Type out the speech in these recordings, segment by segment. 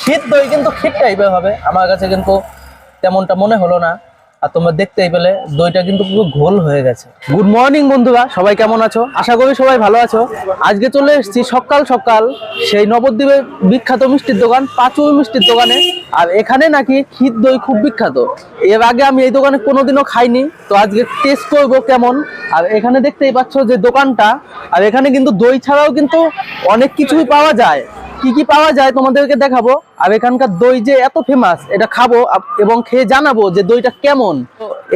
ক্ষীর দই কিন্তু ক্ষীর টাইপের হবে। আমার কাছে কিন্তু তেমনটা মনে হলো না। আর তোমরা দেখতেই পেলে, দইটা কিন্তু পুরো ঘোল হয়ে গেছে। গুড মর্নিং বন্ধুরা, সবাই কেমন আছো? আশা করি সবাই ভালো আছো। আজকে চলে এসেছি সকাল সকাল সেই নবদ্বীপের বিখ্যাত মিষ্টির দোকান পাঁচুই মিষ্টির দোকানে। আর এখানে নাকি ক্ষীর দই খুব বিখ্যাত। এর আগে আমি এই দোকানে কোনোদিনও খাইনি, তো আজকে টেস্ট করব কেমন। আর এখানে দেখতেই পাচ্ছ যে দোকানটা, আর এখানে কিন্তু দই ছাড়াও কিন্তু অনেক কিছুই পাওয়া যায়। কি কি পাওয়া যায় তোমাদেরকে দেখাবো? আর এখানকার দই যে এত ফেমাস এটা খাব এবং খেয়ে জানাব যে দইটা কেমন।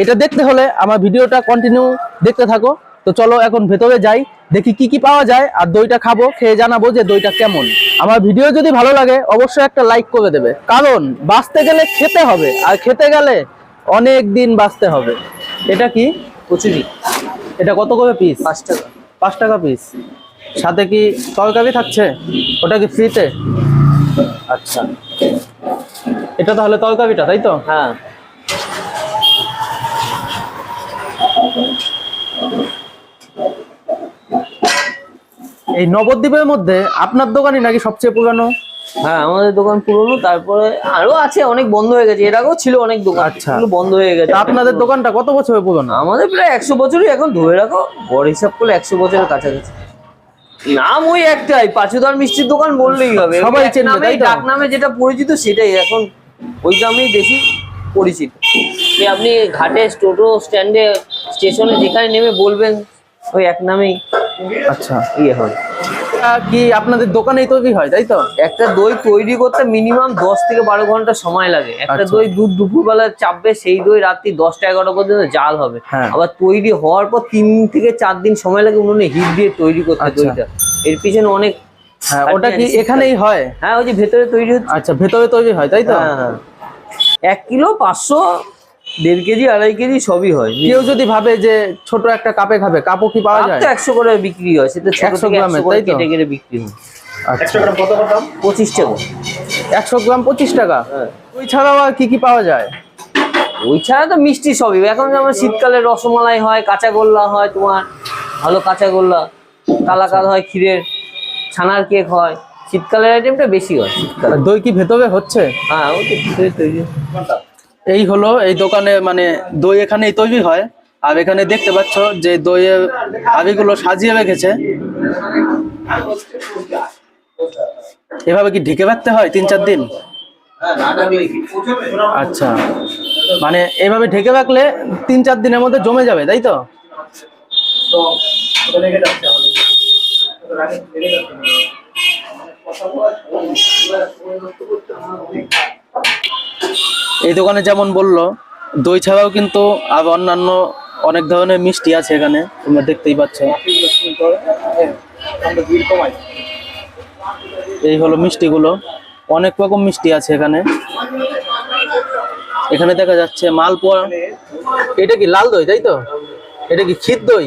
এটা দেখতে হলে আমার ভিডিওটা কন্টিনিউ দেখতে থাকো। তো চলো এখন ভেতরে যাই দেখি কি কি পাওয়া যায় আর দইটা খাব খেয়ে জানাব যে দইটা কেমন। আমার ভিডিও যদি ভালো লাগে অবশ্যই একটা লাইক করে দেবে। কারণ বাঁচতে গেলে খেতে হবে আর খেতে গেলে অনেক দিন বাঁচতে হবে। এটা কি? কচুরি। এটা কত করে পিস পাঁচ টাকা। পাঁচ টাকা পিস সাথে কি তরকারি থাকছে? ওটা কি ফ্রিতে আচ্ছা। এটা তাহলে তরকারিটা তাই তো? হ্যাঁ। এই নবদ্বীপের মধ্যে আপনার দোকানই নাকি সবচেয়ে পুরানো? হ্যাঁ আমাদের দোকান পুরনো তারপরে আরও আছে অনেক বন্ধ হয়ে গেছে। এর আগেও ছিল অনেক দোকান আচ্ছা। বন্ধ হয়ে গেছে। আপনাদের দোকানটা কত বছরের পুরনো? আমাদের প্রায় একশো বছরই এখন ধরে রাখো বড় হিসাব করলে একশো বছরের কাছাকাছি। নাম ওই একটাই পাঁচুদার মিষ্টির দোকান বললেই হবে। সবাই? ডাক নামে যেটা পরিচিত সেটাই এখন ওই নামেই বেশি পরিচিত আপনি ঘাটে টোটো স্ট্যান্ডে স্টেশনে যেখানে নেমে বলবেন ওই এক নামেই আচ্ছা। ইয়ে হয় কি আপনাদের দোকানেই তৈরি হয় তাই তো একটা দই তৈরি করতে মিনিমাম দশ থেকে বারো ঘণ্টা সময় লাগে একটা আচ্ছা। দই দুধ দুপুরবেলা চাপবে সেই দই রাত্রি দশটা এগারোটা পর্যন্ত জাল হবে হ্যাঁ। আবার তৈরি হওয়ার পর তিন থেকে চার দিন সময় লাগে উনুনে হিট দিয়ে তৈরি করতে আচ্ছা। দইটা এর পিছনে অনেক হ্যাঁ ওটা কি এখানেই হয় হ্যাঁ ওই যে ভেতরে তৈরি হচ্ছে আচ্ছা ভেতরে তৈরি হয় তাই তো হ্যাঁ, হ্যাঁ। এক কিলো পাঁচশো দেড় কেজি আড়াই কেজি সবই হয়। কেউ যদি ভাবে যে ছোট একটা কাপে খাবে কাপও কি পাওয়া যায় তো একশো করে বিক্রি হয় সেটা ছোট 100 থেকে একশো করে তাই কেটে কেটে বিক্রি হয়। আচ্ছা। পঁচিশ টাকা। একশো গ্রাম পঁচিশ টাকা? হ্যাঁ। ওই ছাড়াও আর কি কি পাওয়া যায়? ওই ছাড়া তো মিষ্টি সবই। এখন যেমন শীতকালে রসমালাই হয় কাঁচাগোল্লা হয় তোমার ভালো কাঁচাগোল্লা কালাকাদ হয় ক্ষীরের ছানার কেক হয়। শীতকালের আইটেমটা বেশি হয় শীতকালে। দই কি ভেতরে হচ্ছে? হ্যাঁ ওই তো তৈরি। এই হলো এই দোকানে মানে দই এখানেই তৈরি হয়। আর এখানে দেখতে পাচ্ছ যে দইয়ের হাবিগুলো সাজিয়ে রেখেছে। এভাবে কি ঢেকে রাখতে হয় তিন চার দিন? আচ্ছা। মানে এভাবে ঢেকে রাখলে তিন চার দিনের মধ্যে জমে যাবে, তাই তো? এই দোকানে যেমন বলল, দই ছাড়াও কিন্তু আর অন্যান্য অনেক ধরনের মিষ্টি আছে এখানে, তোমরা দেখতেই পাচ্ছ। এই হলো মিষ্টিগুলো, অনেক রকম মিষ্টি আছে এখানে। এখানে দেখা যাচ্ছে মালপোয়া। এটা কি লাল দই, তাই তো? এটা কি ক্ষীর দই?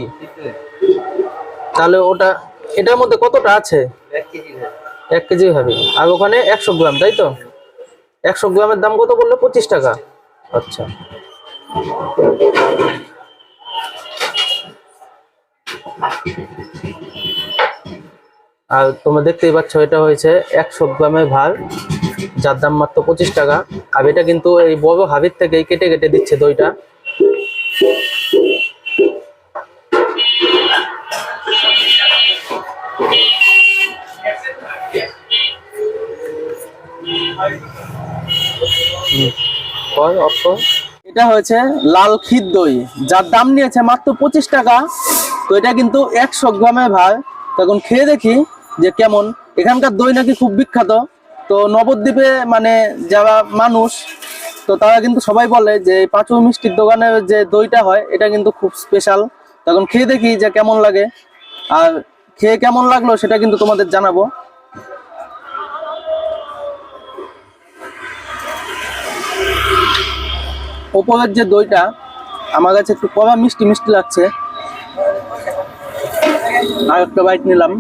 তাহলে ওটা, এটার মধ্যে কতটা আছে? এক কেজি হবে। আর ওখানে একশো গ্রাম, তাই তো? একশো গ্রামের দাম কত বললে? পঁচিশ টাকা। আচ্ছা। আর তোমরা দেখতেই পাচ্ছ, এটা হয়েছে একশো গ্রামের ভার, যার দাম মাত্র পঁচিশ টাকা। এটা কিন্তু এই বড় হাবির থেকে কেটে কেটে দিচ্ছে দইটা। কর, off এটা হয়েছে লাল ক্ষীর দই। যার দাম নিয়েছে মাত্র পঁচিশ টাকা। তো এটা কিন্তু একশো গ্রামের ভার। তখন খেয়ে দেখি যে কেমন। এখানকার দই নাকি খুব বিখ্যাত। তো নবদ্বীপে মানে যারা মানুষ তো তারা কিন্তু সবাই বলে যে পাঁচু মিষ্টির দোকানে যে দইটা হয় এটা কিন্তু খুব স্পেশাল তখন খেয়ে দেখি যে কেমন লাগে। আর খেয়ে কেমন লাগল সেটা কিন্তু তোমাদের জানাব। ওপরের যে দইটা, আমার কাছে একটু কড়া মিষ্টি মিষ্টি লাগছে। আর একটা বাইট নিলাম।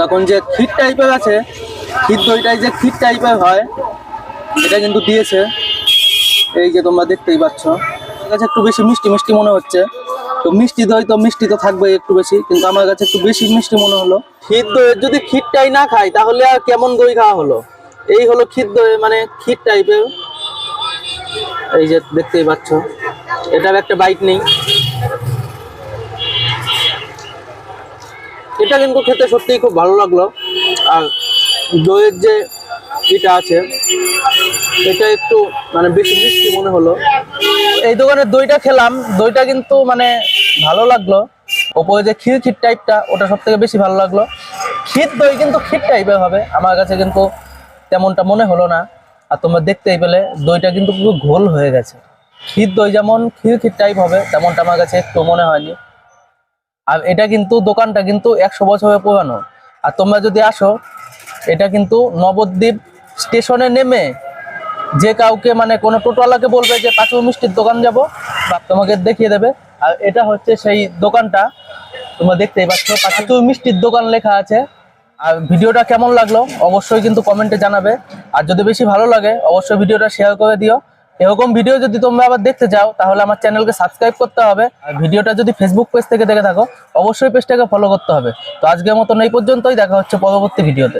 তখন যে ক্ষীর টাইপের আছে, ক্ষীর দইটাই যে ক্ষীর টাইপের হয়, এটা কিন্তু দিয়েছে। এই যে তোমরা দেখতেই পাচ্ছ। আমার কাছে একটু বেশি মিষ্টি মিষ্টি মনে হচ্ছে। তো মিষ্টি দই তো মিষ্টি তো থাকবে একটু বেশি, কিন্তু আমার কাছে একটু বেশি মিষ্টি মনে হলো। ক্ষীর দইয়ের যদি ক্ষীরটাই না খাই তাহলে আর কেমন দই খাওয়া হলো? এই হলো ক্ষীর দই মানে ক্ষীর টাইপের এই যে দেখতেই পাচ্ছ, এটার একটা বাইক নেই। এটা কিন্তু খেতে সত্যিই খুব ভালো লাগল। আর দইয়ের যে এটা আছে, এটা একটু মানে বেশি মিষ্টি মনে হলো। এই দোকানের দইটা খেলাম, দইটা কিন্তু মানে ভালো লাগল। ওপরে যে ক্ষীর ক্ষীর টাইপটা ওটা সব থেকে বেশি ভালো লাগল। ক্ষীর দই কিন্তু ক্ষীর টাইপের হবে, আমার কাছে কিন্তু তেমনটা মনে হলো না। আর তোমরা দেখতেই পেলে দইটা কিন্তু পুরো ঘোল হয়ে গেছে। ক্ষীর দই যেমন ক্ষীর ক্ষীর টাইপ হবে, তেমনটা আমার কাছে একটু মনে হয়নি। আর এটা কিন্তু দোকানটা কিন্তু একশো বছরের পুরানো। আর তোমরা যদি আসো, এটা কিন্তু নবদ্বীপ স্টেশনে নেমে যে কাউকে মানে কোনো টোটোওয়ালাকে বলবে যে, পাঁচু মিষ্টির দোকান যাব, বা তোমাকে দেখিয়ে দেবে। আর এটা হচ্ছে সেই দোকানটা, তোমরা দেখতেই পাচ্ছ, পাঁচু মিষ্টির দোকান লেখা আছে। আর ভিডিওটা কেমন লাগল অবশ্যই কিন্তু কমেন্টে জানাবে। আর যদি বেশি ভালো লাগে, অবশ্যই ভিডিওটা শেয়ার করে দিও। এরকম ভিডিও যদি তোমরা আবার দেখতে চাও, তাহলে আমার চ্যানেলকে সাবস্ক্রাইব করতে হবে। আর ভিডিওটা যদি ফেসবুক পেজ থেকে দেখে থাকো, অবশ্যই পেজটাকে ফলো করতে হবে। তো আজকের মতন এই পর্যন্তই, দেখা হচ্ছে পরবর্তী ভিডিওতে